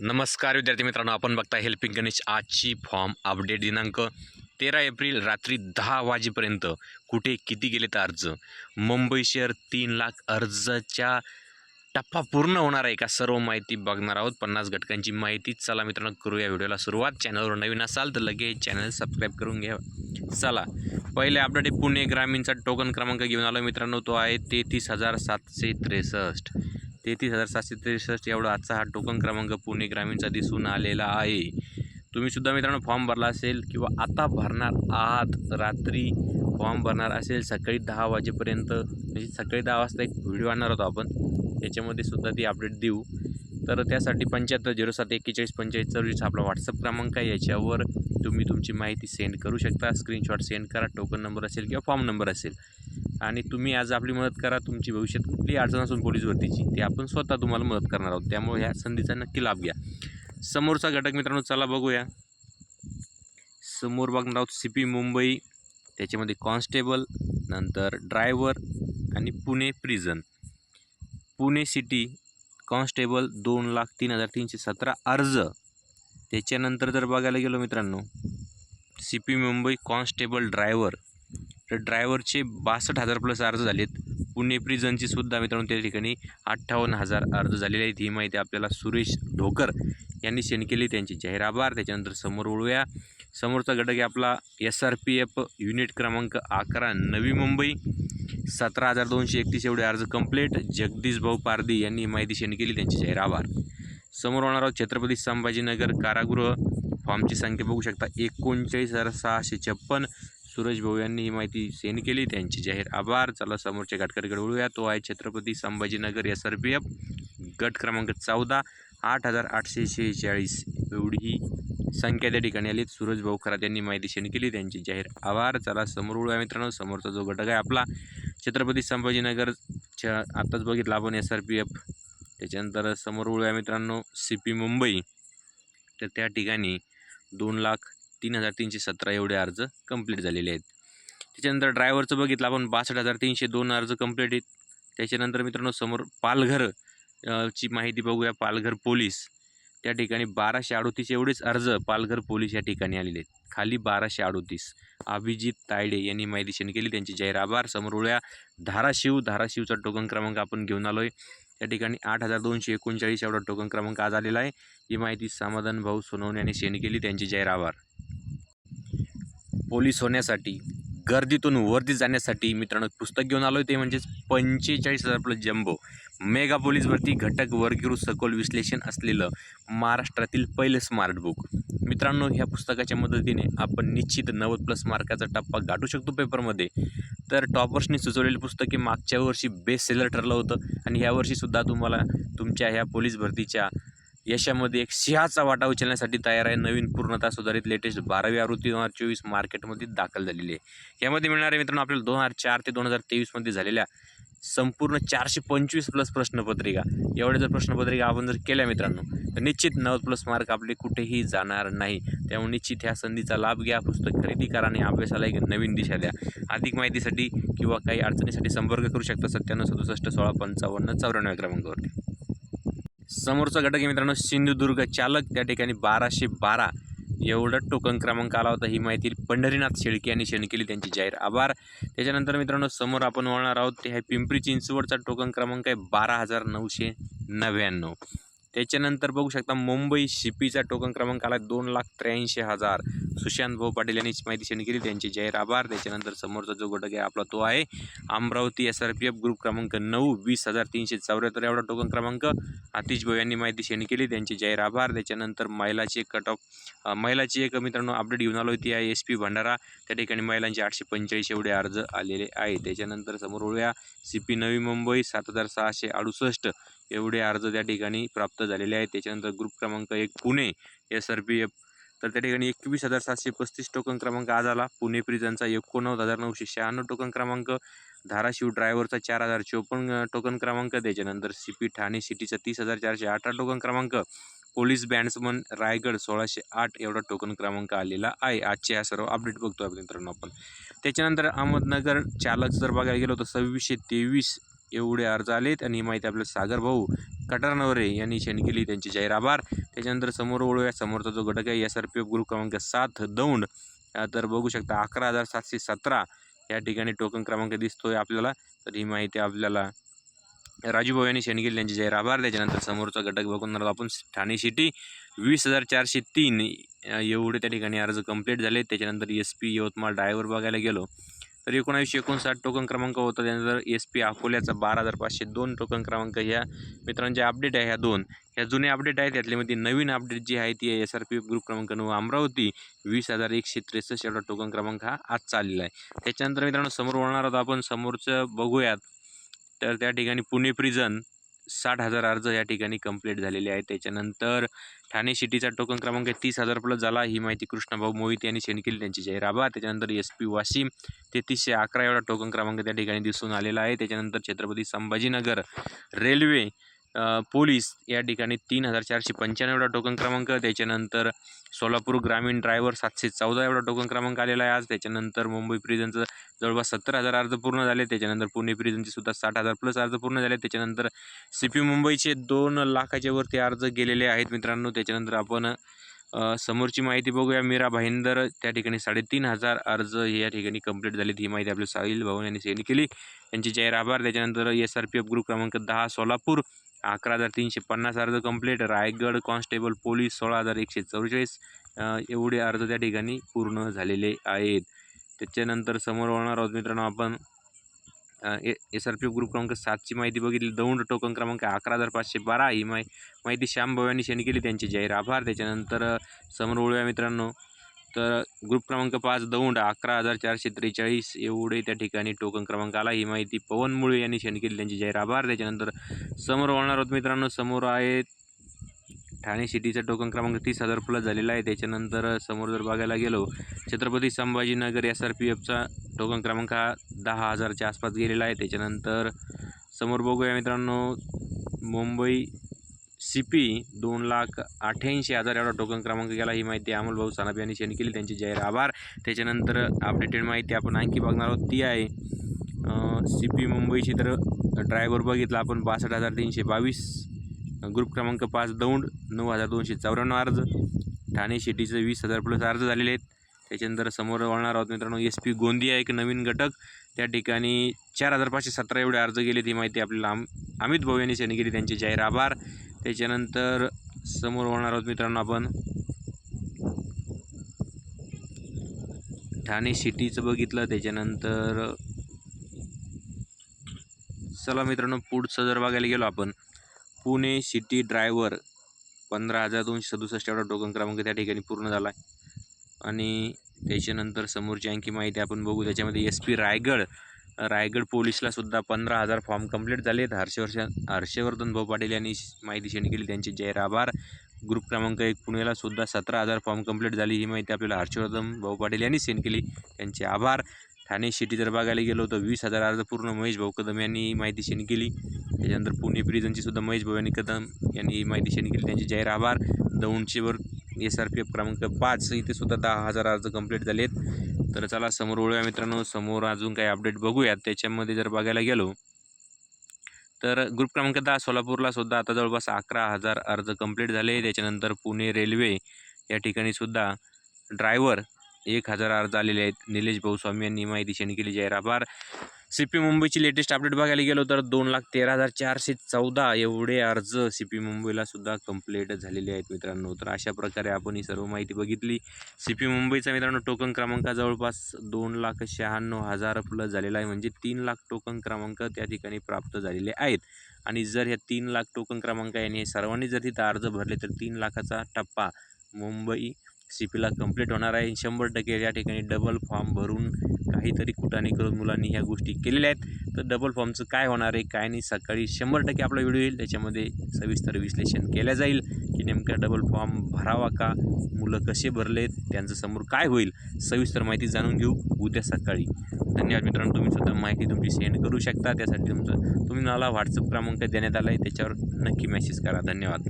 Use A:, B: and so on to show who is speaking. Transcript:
A: नमस्कार विद्यार्थी मित्रांनो. आपण बघता हेल्पिंग गणेश आजची फॉर्म अपडेट दिनांक तेरा एप्रिल रात्री दहा वाजेपर्यंत. कुठे किती गेलेत अर्ज? मुंबई शहर तीन लाख अर्जाच्या टप्पा पूर्ण होणार आहे का? सर्व माहिती बघणार आहोत. पन्नास घटकांची माहिती. चला मित्रांनो करूया व्हिडिओला सुरुवात. चॅनलवर नवीन असाल तर लगेच चॅनल सबस्क्राईब करून घ्या. चला पहिले अपडेट पुणे ग्रामीणचा टोकन क्रमांक घेऊन आलो मित्रांनो. तो आहे तेहतीस हजार सातशे त्रेसष्ट. तेहतीस हजार सातशे त्रेसष्ट एवढा आजचा हा टोकन क्रमांक पुणे ग्रामीणचा दिसून आलेला आहे. तुम्ही सुद्धा मित्रांनो फॉर्म भरला असेल किंवा आता भरणार आहात रात्री फॉर्म भरणार असेल सकाळी दहा वाजेपर्यंत म्हणजे सकाळी दहा वाजता एक व्हिडिओ आणणार होतो आपण. त्याच्यामध्ये सुद्धा ती अपडेट देऊ. तर त्यासाठी पंच्याहत्तर झिरो सात एक्केचाळीस पंचेचाळीस चौवीस आपला व्हॉट्सअप क्रमांक आहे. याच्यावर तुम्ही तुमची माहिती सेंड करू शकता. स्क्रीनशॉट सेंड करा. टोकन नंबर असेल किंवा फॉर्म नंबर असेल. आणि तुम्ही आज आपली मदत करा तुमची भविष्यात कुठली अडचण असून पोलीस भरतीची ते आपण स्वतः तुम्हाला मदत करणार आहोत. त्यामुळे ह्या संधीचा नक्की लाभ घ्या. समोरचा घटक मित्रांनो चला बघूया. समोर बघणार आहोत सी पी मुंबई त्याच्यामध्ये कॉन्स्टेबल नंतर ड्रायव्हर आणि Pune prison Pune city constable दोन लाख तीन हजार तीनशे सतरा अर्ज. त्याच्यानंतर जर बघायला गेलो मित्रांनो C P Mumbai constable driver. तर ड्रायव्हरचे बासष्ट हजार प्लस अर्ज झालेत. पुणे प्रिझनची सुद्धा मित्रांनो त्या ठिकाणी अठ्ठावन्न हजार अर्ज झालेले आहेत. ही माहिती आपल्याला सुरेश ढोकर यांनी सेंड केली. त्यांचे जाहीर आभार. त्याच्यानंतर समोर वळूया. समोरचा घटक आहे आपला S R P F unit क्रमांक अकरा नवी मुंबई. सतरा हजार दोनशे एकतीस एवढे अर्ज कंप्लीट जगदीश भाऊ पारदी यांनी ही माहिती सेंड केली. त्यांचे जाहीर आभार. समोर होणार आहोत छत्रपती संभाजीनगर कारागृह. फॉर्मची संख्या बघू शकता. एकोणचाळीस हजार सहाशे छप्पन. सूरज भाऊ यांनी ही माहिती सेंड केली. त्यांचे जाहीर आभार. चला समोरच्या घटकाकडे वळूया तो आहे Chhatrapati Sambhajinagar S R P F गट क्रमांक चौदा. आठ हजार आठशे शेहेचाळीस. एवढी संख्या त्या ठिकाणी आली. सूरज भाऊ खरात यांनी माहिती सेंड केली. त्यांची जाहीर आभार. चला समोर वळूया मित्रांनो. समोरचा जो घटक आहे आपला छत्रपती संभाजीनगरच्या आत्ताच बघितला आपण एस आर पी एफ त्याच्यानंतर समोर वळूया मित्रांनो. सी पी मुंबई तर त्या ठिकाणी दोन लाख तीन हजार तीनशे सतरा एवढे अर्ज कंप्लीट झालेले आहेत. त्याच्यानंतर ड्रायव्हरचं बघितलं आपण बासष्ट हजार तीनशे दोन अर्ज कंप्लीट आहेत. त्याच्यानंतर मित्रांनो समोर पालघर ची माहिती बघूया. पालघर पोलीस त्या ठिकाणी बाराशे अडोतीस एवढेच अर्ज पालघर पोलीस या ठिकाणी आलेले आहेत. खाली बाराशे अडोतीस. अभिजित तायडे यांनी माहिती सेंड केली. त्यांचे जाहीर आभार. समोर वळूया धाराशिव. धाराशिवचा टोकन क्रमांक आपण घेऊन आलो आहे त्या ठिकाणी आठ हजार दोनशे एकोणचाळीस एवढा टोकन क्रमांक आज आलेला आहे. ही माहिती समाधान भाऊ सोनवणे यांनी सेंड केली. त्यांचे जाहीर आभार. पोलीस होण्यासाठी गर्दीतून वरती जाण्यासाठी मित्रांनो पुस्तक घेऊन आलो ते म्हणजेच पंचेचाळीस हजार प्लस जम्बो. मेगा पोलीस भरती घटक वर्गीकृत सखोल विश्लेषण असलेलं महाराष्ट्रातील पहिलं स्मार्ट बुक मित्रांनो ह्या पुस्तकाच्या मदतीने आपण निश्चित नव्वद प्लस मार्काचा टप्पा गाठू शकतो पेपरमध्ये तर टॉपर्सनी सुचवलेलं पुस्तक हे मागच्या वर्षी बेस्ट सेलर ठरलं होतं आणि ह्या वर्षीसुद्धा तुम्हाला तुमच्या ह्या पोलीस भरतीच्या यशामध्ये एक सिंहाचा वाटा उचलण्यासाठी तयार आहे. नवीन पूर्णता सुधारित लेटेस्ट बारावी आवृत्ती दोन हजार चोवीस मार्केटमध्ये दाखल झालेली आहे. यामध्ये मिळणारे मित्रांनो आपल्याला दोन हजार चार ते दोन हजार तेवीसमध्ये झालेल्या संपूर्ण चारशे पंचवीस प्लस प्रश्नपत्रिका एवढ्या जर प्रश्नपत्रिका आपण जर केल्या मित्रांनो तर निश्चित नव्वद प्लस मार्क आपले कुठेही जाणार नाही. त्यामुळे निश्चित ह्या संधीचा लाभ घ्या पुस्तक खरेदी करा आणि अभ्यासाला एक नवीन दिशा द्या. अधिक माहितीसाठी किंवा काही अडचणीसाठी संपर्क करू शकता सत्त्याण्णव सदुसष्ट सोळा पंचावन्न चौऱ्याण्णव क्रमांकावरती. समोरचा घटक आहे मित्रांनो सिंधुदुर्ग चालक. त्या ठिकाणी बाराशे बारा एवढा टोकन क्रमांक आला होता. ही माहिती पंढरीनाथ शेळके यांनी शेण केली. त्यांची जाहीर आभार. त्याच्यानंतर मित्रांनो समोर आपण वळणार आहोत ते आहे पिंपरी चिंचवडचा टोकन क्रमांक आहे बारा हजार नऊशे नव्याण्णव. त्याच्यानंतर बघू शकता मुंबई शिपीचा टोकन क्रमांक आला दोन लाख त्र्याऐंशी हजार. सुशांत भाऊ पाटील यांनी माहिती शेण केली त्यांचे जाहीर आभार. त्याच्यानंतर समोरचा जो घटक आहे आपला तो आहे Amravati S R P F group क्रमांक नऊ वीस हजार तीनशे चौऱ्याहत्तर. एवढा टोकन क्रमांक आतिश भाऊ यांनी माहिती शेण केली त्यांचे जाहीर आभार. त्याच्यानंतर महिलाची एक कट ऑफ महिलाची एक मित्रांनो अपडेट घेऊन आलो होती आहे एस पी भंडारा. त्या ठिकाणी महिलांचे आठशे पंचेचाळीस एवढे अर्ज आलेले आहे त्याच्यानंतर समोर वळूया. सी पी नवी मुंबई सात हजार सहाशे अडुसष्ट. एवढे अर्ज त्या ठिकाणी प्राप्त झालेले आहेत. त्याच्यानंतर ग्रुप क्रमांक एक Pune S R P F तर त्या ठिकाणी एकवीस हजार सातशे पस्तीस टोकन क्रमांक आज आला. पुणे प्रिझनचा एकोणनव्वद हजार नऊशे शहाण्णव टोकन क्रमांक. धाराशिव ड्रायव्हरचा चार हजार चोपन्न टोकन क्रमांक. त्याच्यानंतर सी पी ठाणे सिटीचा तीस हजार चारशे अठरा टोकन क्रमांक. पोलीस बँड्समन रायगड सोळाशे आठ एवढा टोकन क्रमांक आलेला आहे. आजचे हा सर्व अपडेट बघतो आपण मित्रांनो आपण. त्याच्यानंतर अहमदनगर चालक जर बघायला गेलो तर सव्वीसशे तेवीस एवढे अर्ज आलेत आणि ही माहिती आपल्याला सागर भाऊ कटारनवरे यांनी शेण केली त्यांचे जाहीर आभार. त्याच्यानंतर समोर ओळूया समोरचा जो घटक आहे S R P F group क्रमांक सात दौंड. तर बघू शकता अकरा हजार सातशे सतरा या ठिकाणी टोकन क्रमांक दिसतोय आपल्याला. तर ही माहिती आपल्याला राजूभाऊ यांनी शेण केली त्यांची जाहीर आभार. त्याच्यानंतर समोरचा घटक बघून आपण ठाणे सिटी वीस हजार चारशे तीन एवढे त्या ठिकाणी अर्ज कंप्लीट झाले. त्याच्यानंतर एस पी यवतमाळ ड्रायव्हर बघायला गेलो. तर एकोणावीसशे एकोणसाठ टोकन क्रमांक होता. त्यानंतर एस पी अकोल्याचा बारा हजार पाचशे दोन टोकन क्रमांक. ह्या मित्रांचे अपडेट आहे ह्या दोन. ह्या जुने अपडेट आहेत. त्यातल्यामध्ये नवीन अपडेट जी आहे ती एस आर पी ग्रुप क्रमांक नऊ. अमरावती वीस हजार एकशे त्रेसष्ट एवढा टोकन क्रमांक हा आज चाललेला आहे. त्याच्यानंतर मित्रांनो समोर वळणार आहोत आपण. समोरचं बघूयात. तर त्या ठिकाणी पुणे प्रिझन साठ हजार अर्ज या ठिकाणी कंप्लीट झालेले आहेत. त्याच्यानंतर ठाणे सिटीचा टोकन क्रमांक तीस हजार प्लस झाला. ही माहिती कृष्णभाऊ मोहित यांनी सेंड केली. त्यांची जाहीर आभार त्याच्यानंतर एस पी वाशिम. तेहतीसशे अकरा एवढा टोकन क्रमांक त्या ठिकाणी दिसून आलेला आहे. त्याच्यानंतर छत्रपती संभाजीनगर रेल्वे पोलीस या ठिकाणी तीन हजार चारशे पंच्याण्णव एवढा टोकन क्रमांक त्याच्यानंतर सोलापूर ग्रामीण ड्रायव्हर सातशे चौदा एवढा टोकन क्रमांक आलेला आहे आज. त्याच्यानंतर मुंबई प्रिझनचं जवळपास सत्तर हजार अर्ज पूर्ण झाले. त्याच्यानंतर पुणे प्रिझनचे सुद्धा साठ हजार प्लस अर्ज पूर्ण झाले. त्याच्यानंतर सी पी मुंबईचे दोन लाखाच्या वरती अर्ज गेलेले आहेत मित्रांनो. त्याच्यानंतर आपण समोरची माहिती बघूया. मीरा भाईंदर त्या ठिकाणी साडेतीन हजार अर्ज हे या ठिकाणी कंप्लीट झालेत. ही माहिती आपल्या साहिल भाऊ यांनी सेंड केली. त्यांची जाहीर आभार त्याच्यानंतर S R P F group क्रमांक दहा सोलापूर. अकरा हजार तीनशे पन्नास अर्ज कंप्लीट रायगड कॉन्स्टेबल पोलीस सोळा हजार एकशे चौवेचाळीस एवढे अर्ज त्या ठिकाणी पूर्ण झालेले आहेत. त्याच्यानंतर समोर वळणार आहोत मित्रांनो आपण S R P F group क्रमांक सातची माहिती बघितली. दौंड टोकन क्रमांक अकरा हजार पाचशे बारा ही माहि माहिती श्याम भाऊ केली. त्यांचे जाहीर आभार. त्याच्यानंतर समोर ओळव्या मित्रांनो. तर ग्रुप क्रमांक पाच दौंड अकरा हजार चारशे त्रेचाळीस. एवढे त्या ठिकाणी टोकन क्रमांक आला. ही माहिती पवन मुळे यांनी शेण केली. त्यांचे जाहीर आभार. त्याच्यानंतर समोर वळणार आहोत मित्रांनो. समोर आहे ठाणे सिटीचा टोकन क्रमांक तीस हजार प्लस झालेला आहे. त्याच्यानंतर समोर जर बघायला गेलो Chhatrapati Sambhajinagar S R P एफचा token क्रमांक हा दहा हजारच्या आसपास गेलेला आहे. त्याच्यानंतर समोर बघूया मित्रांनो मुंबई सी पी दोन लाख अठ्ठ्याऐंशी हजार एवढा टोकन क्रमांक गेला. ही माहिती अमोल भाऊ सानप यांनी शेअर केली. त्यांचे जाहीर आभार. त्याच्यानंतर अपडेटेड माहिती आपण आणखी बघणार आहोत. ती आहे सी पी मुंबईची. तर ड्रायव्हर बघितला आपण बासष्ट हजार तीनशे बावीस. ग्रुप क्रमांक पाच दौंड नऊ हजार दोनशे चौऱ्याण्णव अर्ज. ठाणे सिटीचं वीस हजार प्लस अर्ज झालेले आहेत. त्याच्यानंतर समोर वळणार आहोत मित्रांनो एस पी गोंदिया एक नवीन घटक. त्या ठिकाणी चार हजार पाचशे सतरा एवढे अर्ज गेले ती माहिती आपल्याला आम अमित भाऊ यांनी सेंड केली. त्यांचे जाहीर आभार. त्याच्यानंतर समोर वळणार आहोत मित्रांनो आपण. ठाणे सिटीचं बघितलं त्याच्यानंतर चला मित्रांनो पुढचं जर बघायला गेलो आपण. पुणे सिटी ड्रायव्हर पंधरा हजार दोनशे सदुसष्ट एवढा टोकन क्रमांक त्या ठिकाणी पूर्ण झाला आहे. आणि त्याच्यानंतर समोरची आणखी माहिती आपण बघू. त्याच्यामध्ये एस पी रायगड रायगड पोलीसला सुद्धा पंधरा हजार फॉर्म कंप्लीट झाले आहेत. हर्षवर्षन हर्षवर्धन भाऊ पाटील यांनी माहिती सेंड केली. त्यांचे जयराभार आभार. ग्रुप क्रमांक एक पुणेला सुद्धा सतरा हजार फॉर्म कंप्लीट झाली. ही माहिती आपल्याला हर्षवर्धन भाऊ पाटील यांनी सेंड केली. त्यांचे आभार. ठाणे सिटी जर बघायला गेलो तर वीस हजार अर्ज पूर्ण महेश भाऊ कदम यांनी माहिती सेंड केली. त्याच्यानंतर पुणे प्रिझनची सुद्धा महेश भाऊ यांनी कदम यांनी माहिती सेंड केली. त्यांचे जाहीर आभार. दौंडचेवर एस आर पी एफ क्रमांक पाच इथे सुद्धा दहा हजार अर्ज कंप्लीट झाले आहेत तर चला समोर वळूया मित्रांनो. समोर अजून काही अपडेट बघूयात. त्याच्यामध्ये जर बघायला गेलो तर ग्रुप क्रमांक दहा सोलापूरला सुद्धा आता जवळपास अकरा हजार अर्ज कंप्लीट झाले. त्याच्यानंतर पुणे रेल्वे या ठिकाणी सुद्धा ड्रायव्हर एक हजार अर्ज आलेले आहेत. निलेश भाऊस्वामी यांनी माहिती सेंड केली. जाहीर आभार सी पी मुंबईची लेटेस्ट अपडेट बघायला गेलो तर दोन लाख तेरा हजार चारशे चौदा एवढे अर्ज सी पी मुंबईला सुद्धा कंप्लीट झालेले आहेत मित्रांनो. तर अशा प्रकारे आपण ही सर्व माहिती बघितली. सी पी मुंबईचा मित्रांनो टोकन क्रमांक जवळपास दोन लाख शहाण्णव हजार प्लस झालेला आहे. म्हणजे तीन लाख टोकन क्रमांक त्या ठिकाणी प्राप्त झालेले आहेत. आणि जर ह्या तीन लाख टोकन क्रमांक याने सर्वांनी जर तिथं अर्ज भरले तर तीन लाखाचा टप्पा मुंबई सी पीला कंप्लीट होणार आहे. शंभर टक्के या ठिकाणी डबल फॉर्म भरून काहीतरी कुटाने करून मुलांनी ह्या गोष्टी केलेल्या आहेत. तर डबल फॉर्मचं काय होणार आहे काय नाही सकाळी शंभर टक्के आपला व्हिडिओ येईल. त्याच्यामध्ये सविस्तर विश्लेषण केलं जाईल की नेमका डबल फॉर्म भरावा का मुलं कसे भरलेत त्यांचं समोर काय होईल सविस्तर माहिती जाणून घेऊ उद्या सकाळी. धन्यवाद मित्रांनो तुम्ही सुद्धा माहिती तुमची सेंड करू शकता. त्यासाठी तुमचं तुम्ही मला व्हॉट्सअप क्रमांक देण्यात आला आहे त्याच्यावर नक्की मेसेज करा. धन्यवाद.